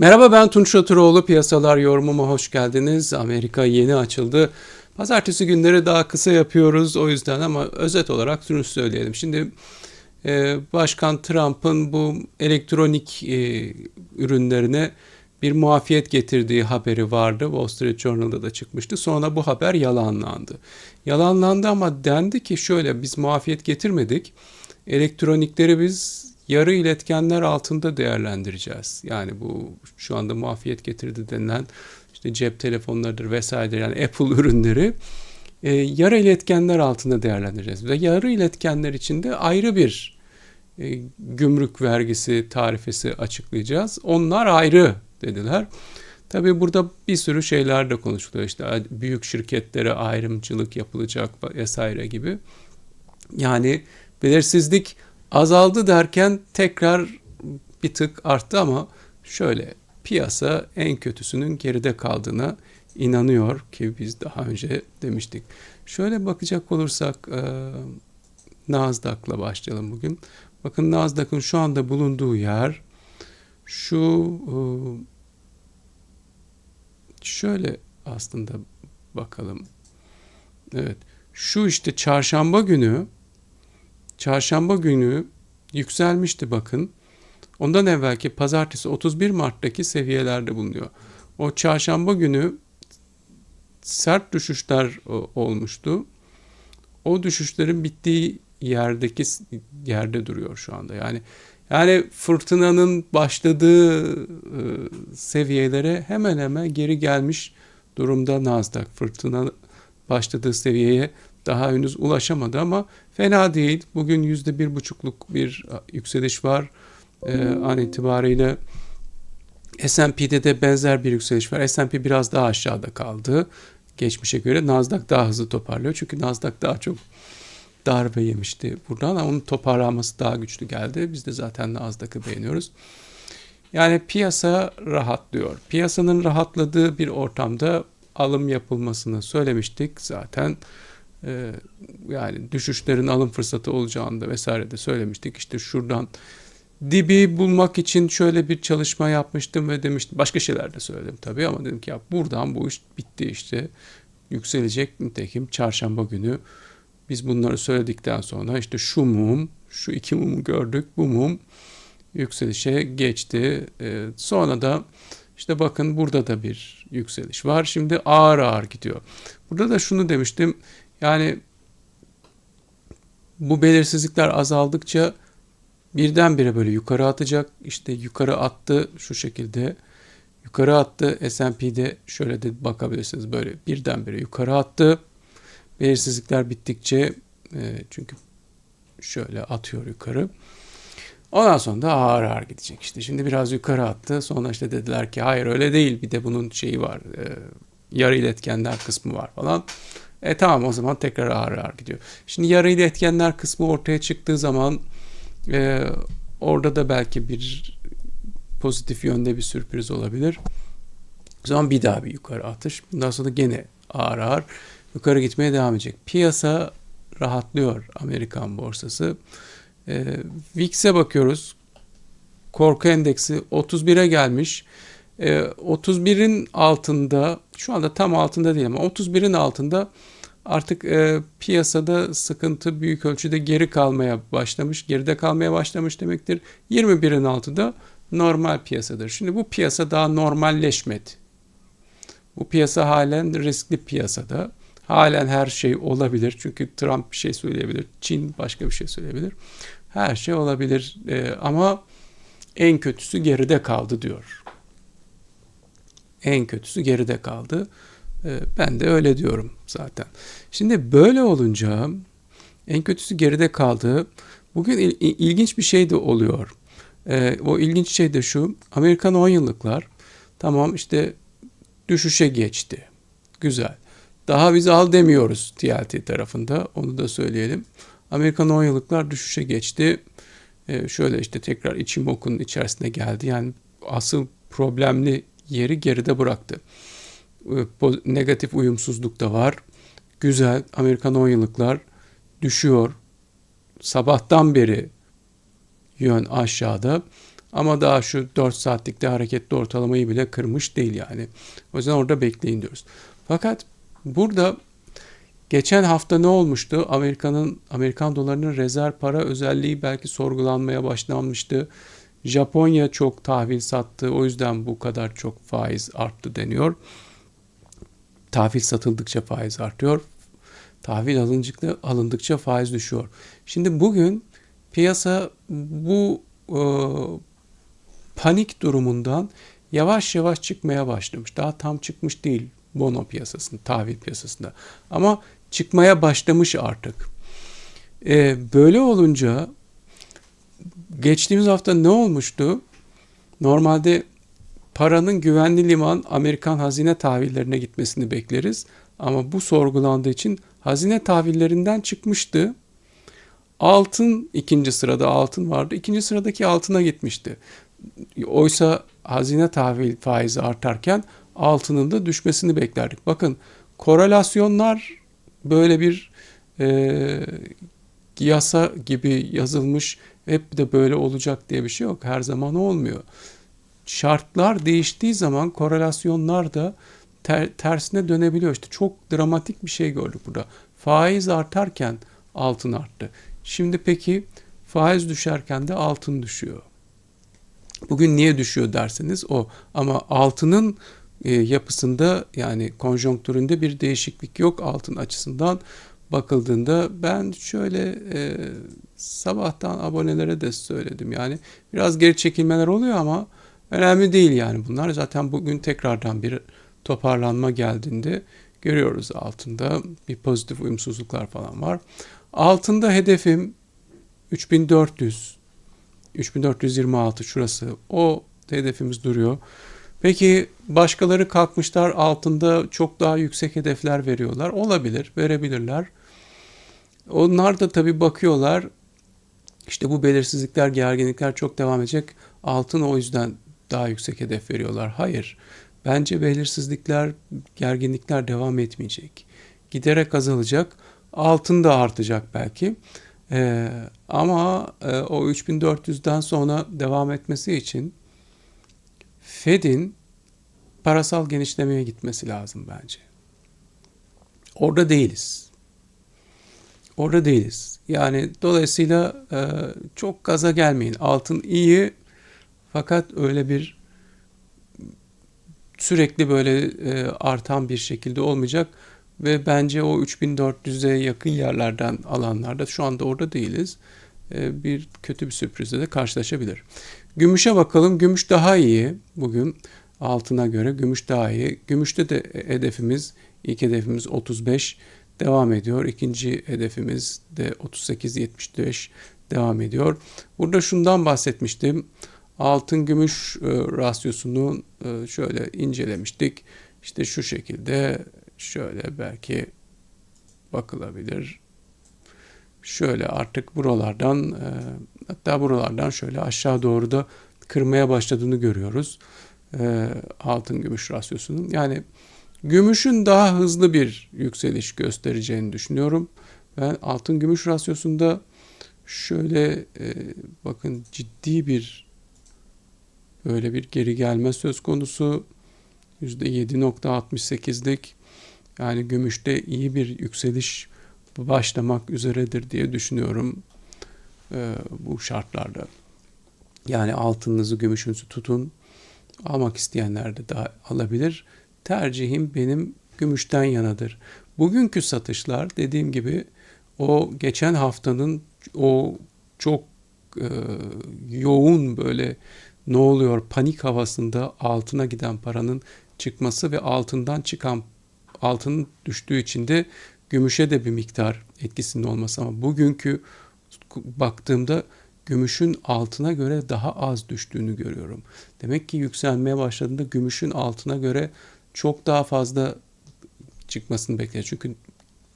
Merhaba ben Tunç Oturoğlu. Piyasalar yorumuma hoş geldiniz. Amerika yeni açıldı. Pazartesi günleri daha kısa yapıyoruz o yüzden ama özet olarak şunu söyleyelim. Şimdi e, Başkan Trump'ın bu elektronik e, ürünlerine bir muafiyet getirdiği haberi vardı. Wall Street Journal'da da çıkmıştı. Sonra bu haber yalanlandı. Yalanlandı ama dendi ki şöyle biz muafiyet getirmedik. Elektronikleri biz yarı iletkenler altında değerlendireceğiz. Yani bu şu anda muafiyet getirdi denilen işte cep telefonlarıdır vesaire yani Apple ürünleri e, yarı iletkenler altında değerlendireceğiz. Ve yarı iletkenler içinde ayrı bir e, gümrük vergisi tarifesi açıklayacağız. Onlar ayrı dediler. Tabii burada bir sürü şeyler de konuşuluyor. İşte büyük şirketlere ayrımcılık yapılacak vesaire gibi. Yani belirsizlik azaldı derken tekrar bir tık arttı ama şöyle piyasa en kötüsünün geride kaldığına inanıyor ki biz daha önce demiştik. Şöyle bakacak olursak e, Nasdaq'la başlayalım bugün. Bakın Nasdaq'ın şu anda bulunduğu yer şu e, şöyle aslında bakalım. Evet. Şu işte çarşamba günü çarşamba günü yükselmişti bakın. Ondan evvelki pazartesi 31 Mart'taki seviyelerde bulunuyor. O çarşamba günü sert düşüşler olmuştu. O düşüşlerin bittiği yerdeki yerde duruyor şu anda. Yani yani fırtınanın başladığı e, seviyelere hemen hemen geri gelmiş durumda Nasdaq. Fırtına başladığı seviyeye daha henüz ulaşamadı ama fena değil. Bugün yüzde bir buçukluk bir yükseliş var. Ee, an itibariyle S&P'de de benzer bir yükseliş var. S&P biraz daha aşağıda kaldı. Geçmişe göre Nasdaq daha hızlı toparlıyor. Çünkü Nasdaq daha çok darbe yemişti buradan ama onun toparlanması daha güçlü geldi. Biz de zaten Nasdaq'ı beğeniyoruz. Yani piyasa rahatlıyor. Piyasanın rahatladığı bir ortamda alım yapılmasını söylemiştik zaten. Ee, yani düşüşlerin alım fırsatı olacağını da vesaire de söylemiştik. İşte şuradan dibi bulmak için şöyle bir çalışma yapmıştım ve demiştim. Başka şeyler de söyledim tabii ama dedim ki ya buradan bu iş bitti işte. Yükselecek nitekim çarşamba günü biz bunları söyledikten sonra işte şu mum, şu iki mumu gördük. Bu mum yükselişe geçti. Ee, sonra da işte bakın burada da bir yükseliş var. Şimdi ağır ağır gidiyor. Burada da şunu demiştim. Yani bu belirsizlikler azaldıkça birdenbire böyle yukarı atacak. İşte yukarı attı şu şekilde. Yukarı attı. S&P'de şöyle de bakabilirsiniz böyle birdenbire yukarı attı. Belirsizlikler bittikçe e, çünkü şöyle atıyor yukarı. Ondan sonra da ağır ağır gidecek işte. Şimdi biraz yukarı attı. Sonra işte dediler ki hayır öyle değil. Bir de bunun şeyi var. E, yarı iletkenler kısmı var falan. E tamam o zaman tekrar ağır ağır gidiyor. Şimdi yarı iletkenler kısmı ortaya çıktığı zaman e, orada da belki bir pozitif yönde bir sürpriz olabilir. O zaman bir daha bir yukarı atış. Bundan sonra gene ağır ağır yukarı gitmeye devam edecek. Piyasa rahatlıyor Amerikan borsası. E, VIX'e bakıyoruz. Korku endeksi 31'e gelmiş. E, 31'in altında şu anda tam altında değil ama 31'in altında artık e, piyasada sıkıntı büyük ölçüde geri kalmaya başlamış. Geride kalmaya başlamış demektir. 21'in altında normal piyasadır. Şimdi bu piyasa daha normalleşmedi. Bu piyasa halen riskli piyasada. Halen her şey olabilir. Çünkü Trump bir şey söyleyebilir. Çin başka bir şey söyleyebilir. Her şey olabilir. Ee, ama en kötüsü geride kaldı diyor. En kötüsü geride kaldı. Ee, ben de öyle diyorum zaten. Şimdi böyle olunca en kötüsü geride kaldı. Bugün il, ilginç bir şey de oluyor. Ee, o ilginç şey de şu. Amerikan 10 yıllıklar tamam işte düşüşe geçti. Güzel. Daha biz al demiyoruz TLT tarafında. Onu da söyleyelim. Amerikan 10 yıllıklar düşüşe geçti. Ee, şöyle işte tekrar içim okun içerisine geldi. Yani asıl problemli yeri geride bıraktı. Ee, negatif uyumsuzluk da var. Güzel Amerikan 10 yıllıklar düşüyor. Sabahtan beri yön aşağıda. Ama daha şu 4 saatlikte hareketli ortalamayı bile kırmış değil yani. O yüzden orada bekleyin diyoruz. Fakat burada geçen hafta ne olmuştu? Amerika'nın Amerikan dolarının rezerv para özelliği belki sorgulanmaya başlanmıştı. Japonya çok tahvil sattı. O yüzden bu kadar çok faiz arttı deniyor. Tahvil satıldıkça faiz artıyor. Tahvil alındıkça, alındıkça faiz düşüyor. Şimdi bugün piyasa bu e, panik durumundan yavaş yavaş çıkmaya başlamış. Daha tam çıkmış değil bono piyasasında, tahvil piyasasında. Ama çıkmaya başlamış artık. E, böyle olunca geçtiğimiz hafta ne olmuştu? Normalde paranın güvenli liman Amerikan hazine tahvillerine gitmesini bekleriz. Ama bu sorgulandığı için hazine tahvillerinden çıkmıştı. Altın ikinci sırada altın vardı. İkinci sıradaki altına gitmişti. Oysa hazine tahvil faizi artarken altının da düşmesini beklerdik. Bakın korelasyonlar böyle bir e, yasa gibi yazılmış hep de böyle olacak diye bir şey yok. Her zaman olmuyor. Şartlar değiştiği zaman korelasyonlar da ter, tersine dönebiliyor. İşte çok dramatik bir şey gördük burada. Faiz artarken altın arttı. Şimdi peki faiz düşerken de altın düşüyor. Bugün niye düşüyor derseniz o. Ama altının e, yapısında yani konjonktüründe bir değişiklik yok altın açısından bakıldığında ben şöyle e, sabahtan abonelere de söyledim yani biraz geri çekilmeler oluyor ama önemli değil yani bunlar zaten bugün tekrardan bir toparlanma geldiğinde görüyoruz altında bir pozitif uyumsuzluklar falan var. Altında hedefim 3400 3426 şurası o hedefimiz duruyor. Peki başkaları kalkmışlar altında çok daha yüksek hedefler veriyorlar. Olabilir, verebilirler. Onlar da tabii bakıyorlar. İşte bu belirsizlikler, gerginlikler çok devam edecek. Altın o yüzden daha yüksek hedef veriyorlar. Hayır. Bence belirsizlikler, gerginlikler devam etmeyecek. Giderek azalacak. Altın da artacak belki. Ee, ama e, o 3400'den sonra devam etmesi için Fed'in parasal genişlemeye gitmesi lazım bence. Orada değiliz. Orada değiliz. Yani dolayısıyla e, çok gaza gelmeyin. Altın iyi fakat öyle bir sürekli böyle e, artan bir şekilde olmayacak ve bence o 3400'e yakın yerlerden alanlarda şu anda orada değiliz. E, bir kötü bir sürprizle de karşılaşabilir. Gümüşe bakalım. Gümüş daha iyi bugün altına göre. Gümüş daha iyi. Gümüşte de hedefimiz ilk hedefimiz 35 devam ediyor. İkinci hedefimiz de 38-75 devam ediyor. Burada şundan bahsetmiştim. Altın gümüş e, rasyosunu e, şöyle incelemiştik. İşte şu şekilde şöyle belki bakılabilir. Şöyle artık buralardan e, hatta buralardan şöyle aşağı doğru da kırmaya başladığını görüyoruz. E, altın gümüş rasyosunun. Yani gümüşün daha hızlı bir yükseliş göstereceğini düşünüyorum. Ben altın gümüş rasyosunda şöyle e, bakın ciddi bir böyle bir geri gelme söz konusu. %7.68'lik yani gümüşte iyi bir yükseliş başlamak üzeredir diye düşünüyorum e, bu şartlarda. Yani altınınızı, gümüşünüzü tutun. Almak isteyenler de daha alabilir. Tercihim benim gümüşten yanadır. Bugünkü satışlar dediğim gibi o geçen haftanın o çok e, yoğun böyle ne oluyor panik havasında altına giden paranın çıkması ve altından çıkan altının düştüğü için de gümüşe de bir miktar etkisinin olması ama bugünkü baktığımda gümüşün altına göre daha az düştüğünü görüyorum. Demek ki yükselmeye başladığında gümüşün altına göre çok daha fazla çıkmasını bekliyor. Çünkü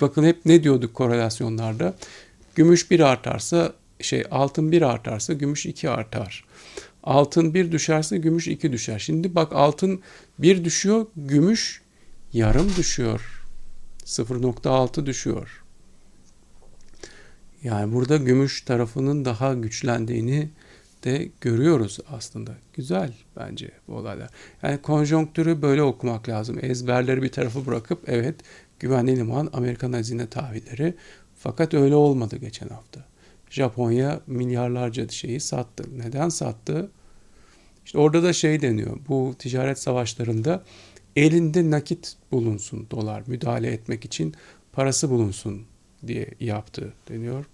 bakın hep ne diyorduk korelasyonlarda? Gümüş bir artarsa şey altın bir artarsa gümüş iki artar. Altın bir düşerse gümüş iki düşer. Şimdi bak altın bir düşüyor, gümüş yarım düşüyor. 0.6 düşüyor. Yani burada gümüş tarafının daha güçlendiğini de görüyoruz aslında. Güzel bence bu olaylar. Yani konjonktürü böyle okumak lazım. Ezberleri bir tarafa bırakıp evet güvenli liman Amerikan hazine tahvilleri fakat öyle olmadı geçen hafta. Japonya milyarlarca şeyi sattı. Neden sattı? İşte orada da şey deniyor. Bu ticaret savaşlarında elinde nakit bulunsun dolar müdahale etmek için parası bulunsun diye yaptı deniyor.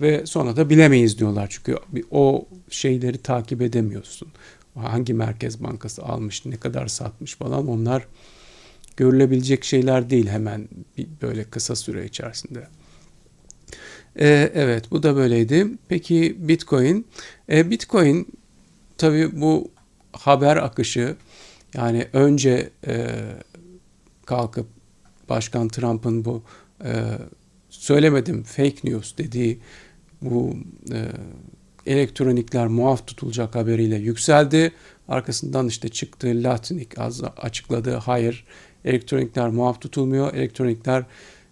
Ve sonra da bilemeyiz diyorlar çünkü o şeyleri takip edemiyorsun. Hangi merkez bankası almış, ne kadar satmış falan onlar görülebilecek şeyler değil hemen böyle kısa süre içerisinde. Ee, evet bu da böyleydi. Peki Bitcoin? Ee, Bitcoin tabii bu haber akışı yani önce e, kalkıp Başkan Trump'ın bu e, söylemedim fake news dediği bu e, elektronikler muaf tutulacak haberiyle yükseldi. Arkasından işte çıktı Latinik az açıkladı. Hayır elektronikler muaf tutulmuyor. Elektronikler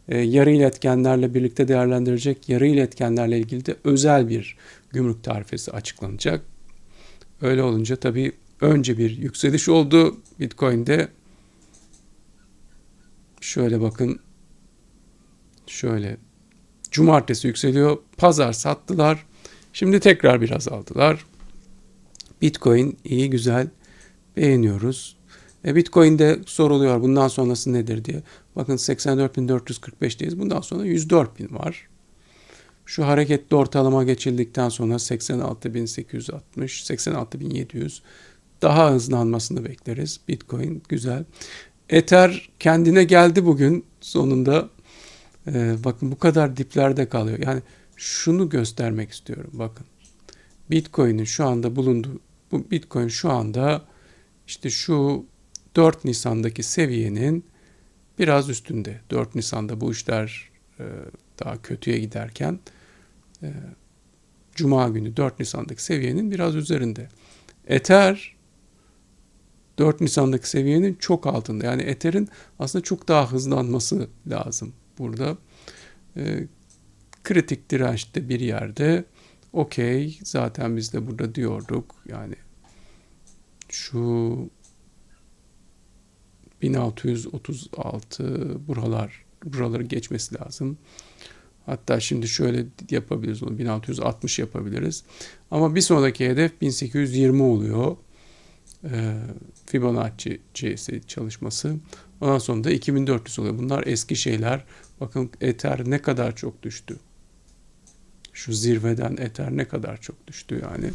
e, yarı iletkenlerle birlikte değerlendirecek. Yarı iletkenlerle ilgili de özel bir gümrük tarifesi açıklanacak. Öyle olunca tabii önce bir yükseliş oldu Bitcoin'de. Şöyle bakın. Şöyle. Cumartesi yükseliyor. Pazar sattılar. Şimdi tekrar biraz aldılar. Bitcoin iyi güzel beğeniyoruz. E Bitcoin'de soruluyor bundan sonrası nedir diye. Bakın 84.445'teyiz. Bundan sonra 104.000 var. Şu hareketli ortalama geçildikten sonra 86.860, 86.700 daha hızlanmasını bekleriz. Bitcoin güzel. Ether kendine geldi bugün sonunda. Ee, bakın bu kadar diplerde kalıyor. Yani şunu göstermek istiyorum. Bakın. Bitcoin'in şu anda bulunduğu bu Bitcoin şu anda işte şu 4 Nisan'daki seviyenin biraz üstünde. 4 Nisan'da bu işler e, daha kötüye giderken e, Cuma günü 4 Nisan'daki seviyenin biraz üzerinde. Ether 4 Nisan'daki seviyenin çok altında. Yani Ether'in aslında çok daha hızlanması lazım burada. E, kritik dirençte bir yerde okey zaten biz de burada diyorduk yani şu 1636 buralar buraları geçmesi lazım. Hatta şimdi şöyle yapabiliriz onu 1660 yapabiliriz. Ama bir sonraki hedef 1820 oluyor. Ee, Fibonacci CS çalışması. Ondan sonra da 2400 oluyor. Bunlar eski şeyler. Bakın Ether ne kadar çok düştü. Şu zirveden Ether ne kadar çok düştü yani.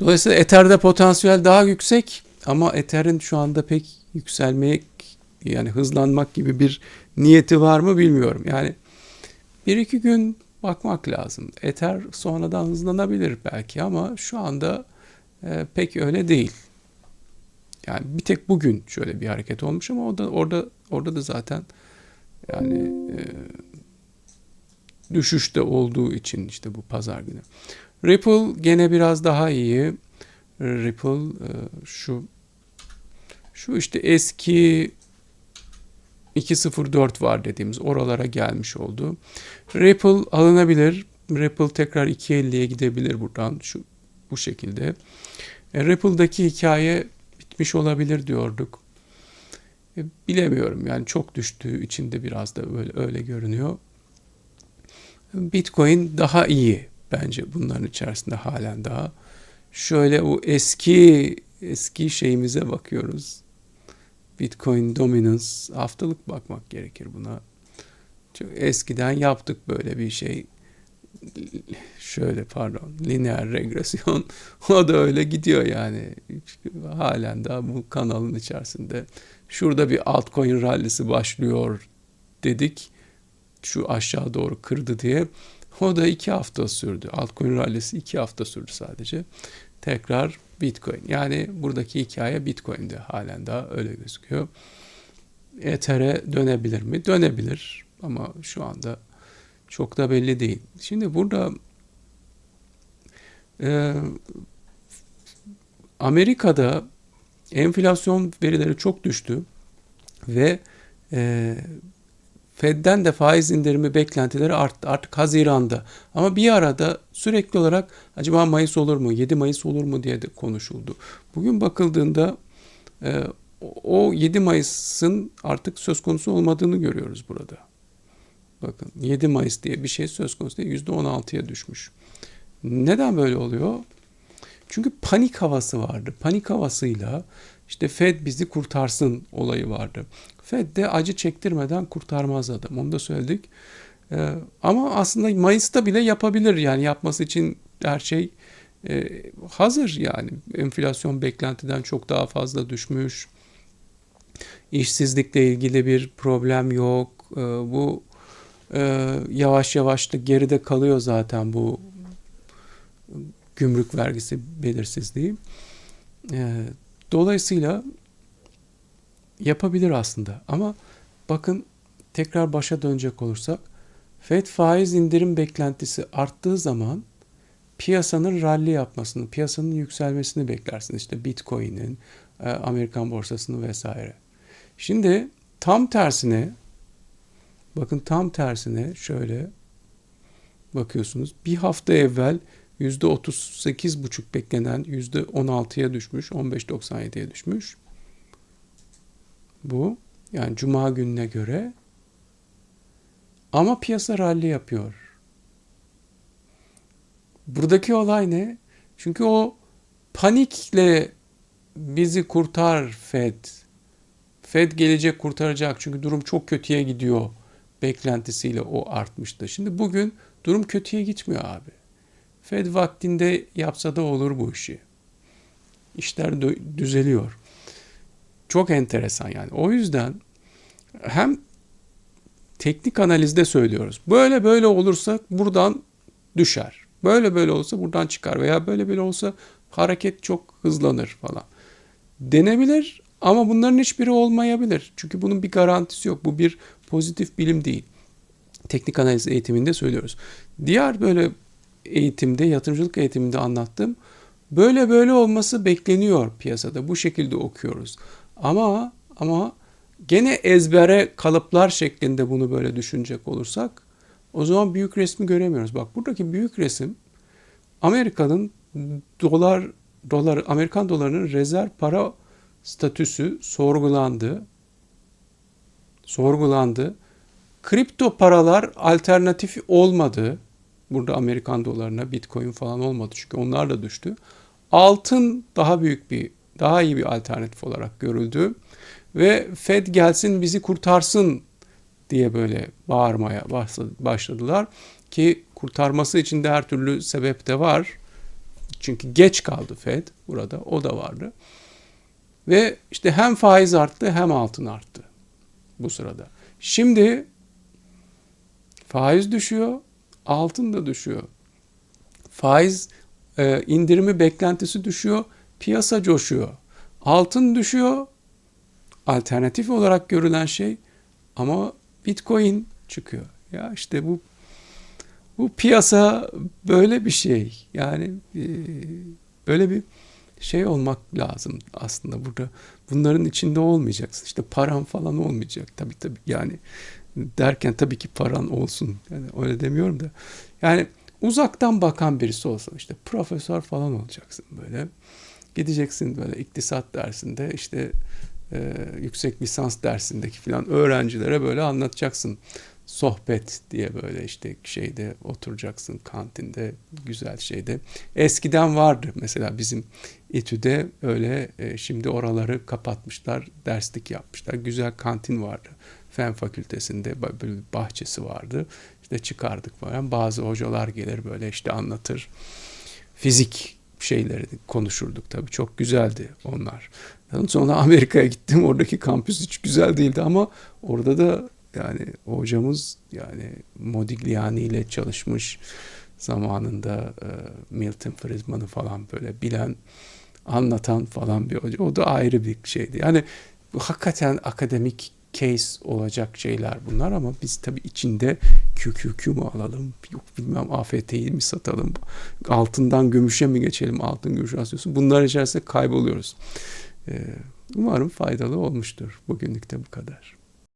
Dolayısıyla Ether'de potansiyel daha yüksek ama Ether'in şu anda pek yükselmek yani hızlanmak gibi bir niyeti var mı bilmiyorum. Yani bir iki gün bakmak lazım. Ether sonradan hızlanabilir belki ama şu anda e, pek öyle değil. Yani bir tek bugün şöyle bir hareket olmuş ama orada orada orada da zaten yani e, düşüşte olduğu için işte bu pazar günü. Ripple gene biraz daha iyi. Ripple e, şu şu işte eski 2.04 var dediğimiz oralara gelmiş oldu. Ripple alınabilir. Ripple tekrar 2.50'ye gidebilir buradan şu bu şekilde. E, Ripple'daki hikaye bitmiş olabilir diyorduk. E, bilemiyorum yani çok düştüğü için de biraz da böyle öyle görünüyor. Bitcoin daha iyi bence bunların içerisinde halen daha. Şöyle o eski eski şeyimize bakıyoruz. Bitcoin Dominance haftalık bakmak gerekir buna. Çok eskiden yaptık böyle bir şey. Şöyle pardon lineer regresyon o da öyle gidiyor yani. Halen daha bu kanalın içerisinde. Şurada bir altcoin rallisi başlıyor dedik. Şu aşağı doğru kırdı diye. O da iki hafta sürdü. Altcoin rallisi iki hafta sürdü sadece. Tekrar Bitcoin. Yani buradaki hikaye Bitcoin'de halen daha öyle gözüküyor. Ether'e dönebilir mi? Dönebilir ama şu anda çok da belli değil. Şimdi burada e, Amerika'da enflasyon verileri çok düştü ve e, Fed'den de faiz indirimi beklentileri arttı. Artık Haziran'da. Ama bir arada sürekli olarak acaba Mayıs olur mu, 7 Mayıs olur mu diye de konuşuldu. Bugün bakıldığında e, o 7 Mayıs'ın artık söz konusu olmadığını görüyoruz burada. Bakın 7 Mayıs diye bir şey söz konusu değil. %16'ya düşmüş. Neden böyle oluyor? Çünkü panik havası vardı. Panik havasıyla işte Fed bizi kurtarsın olayı vardı. Fed de acı çektirmeden kurtarmaz adam. Onu da söyledik. Ee, ama aslında Mayıs'ta bile yapabilir. Yani yapması için her şey e, hazır yani. Enflasyon beklentiden çok daha fazla düşmüş. İşsizlikle ilgili bir problem yok. Ee, bu e, yavaş yavaş da geride kalıyor zaten bu gümrük vergisi belirsizliği. E, dolayısıyla yapabilir aslında. Ama bakın tekrar başa dönecek olursak Fed faiz indirim beklentisi arttığı zaman piyasanın rally yapmasını, piyasanın yükselmesini beklersin. İşte Bitcoin'in, e, Amerikan borsasını vesaire. Şimdi tam tersine bakın tam tersine şöyle bakıyorsunuz. Bir hafta evvel %38,5 beklenen %16'ya düşmüş, 15.97'ye düşmüş. Bu yani cuma gününe göre ama piyasa rally yapıyor. Buradaki olay ne? Çünkü o panikle bizi kurtar Fed. Fed gelecek kurtaracak çünkü durum çok kötüye gidiyor beklentisiyle o artmıştı. Şimdi bugün durum kötüye gitmiyor abi. Fed vaktinde yapsa da olur bu işi. İşler düzeliyor. Çok enteresan yani. O yüzden hem teknik analizde söylüyoruz. Böyle böyle olursa buradan düşer. Böyle böyle olursa buradan çıkar veya böyle böyle olsa hareket çok hızlanır falan. Denebilir ama bunların hiçbiri olmayabilir. Çünkü bunun bir garantisi yok. Bu bir pozitif bilim değil. Teknik analiz eğitiminde söylüyoruz. Diğer böyle eğitimde, yatırımcılık eğitiminde anlattım. Böyle böyle olması bekleniyor piyasada. Bu şekilde okuyoruz. Ama ama gene ezbere kalıplar şeklinde bunu böyle düşünecek olursak o zaman büyük resmi göremiyoruz. Bak buradaki büyük resim Amerika'nın dolar dolar Amerikan dolarının rezerv para statüsü sorgulandı. Sorgulandı. Kripto paralar alternatif olmadı. Burada Amerikan dolarına Bitcoin falan olmadı çünkü onlar da düştü. Altın daha büyük bir, daha iyi bir alternatif olarak görüldü. Ve Fed gelsin bizi kurtarsın diye böyle bağırmaya başladılar. Ki kurtarması için de her türlü sebep de var. Çünkü geç kaldı Fed burada. O da vardı. Ve işte hem faiz arttı hem altın arttı bu sırada. Şimdi faiz düşüyor altın da düşüyor. Faiz e, indirimi beklentisi düşüyor, piyasa coşuyor. Altın düşüyor, alternatif olarak görülen şey ama Bitcoin çıkıyor. Ya işte bu bu piyasa böyle bir şey. Yani e, böyle bir şey olmak lazım aslında burada. Bunların içinde olmayacaksın. İşte param falan olmayacak. Tabii tabii yani derken tabii ki paran olsun. Yani öyle demiyorum da. Yani uzaktan bakan birisi olsun işte profesör falan olacaksın böyle. Gideceksin böyle iktisat dersinde işte e, yüksek lisans dersindeki falan öğrencilere böyle anlatacaksın. Sohbet diye böyle işte şeyde oturacaksın kantinde güzel şeyde. Eskiden vardı mesela bizim İTÜ'de öyle e, şimdi oraları kapatmışlar derslik yapmışlar. Güzel kantin vardı. Fen fakültesinde böyle bir bahçesi vardı. İşte çıkardık falan. Bazı hocalar gelir böyle işte anlatır. Fizik şeyleri konuşurduk tabii. Çok güzeldi onlar. Sonra Amerika'ya gittim. Oradaki kampüs hiç güzel değildi ama orada da yani hocamız yani Modigliani ile çalışmış zamanında e, Milton Friedman'ı falan böyle bilen anlatan falan bir hoca. O da ayrı bir şeydi. Yani bu hakikaten akademik case olacak şeyler bunlar ama biz tabii içinde QQQ mu alalım yok bilmem AFT'yi mi satalım altından gümüşe mi geçelim altın gümüş rasyosu bunlar içerisinde kayboluyoruz. Ee, umarım faydalı olmuştur bugünlük de bu kadar.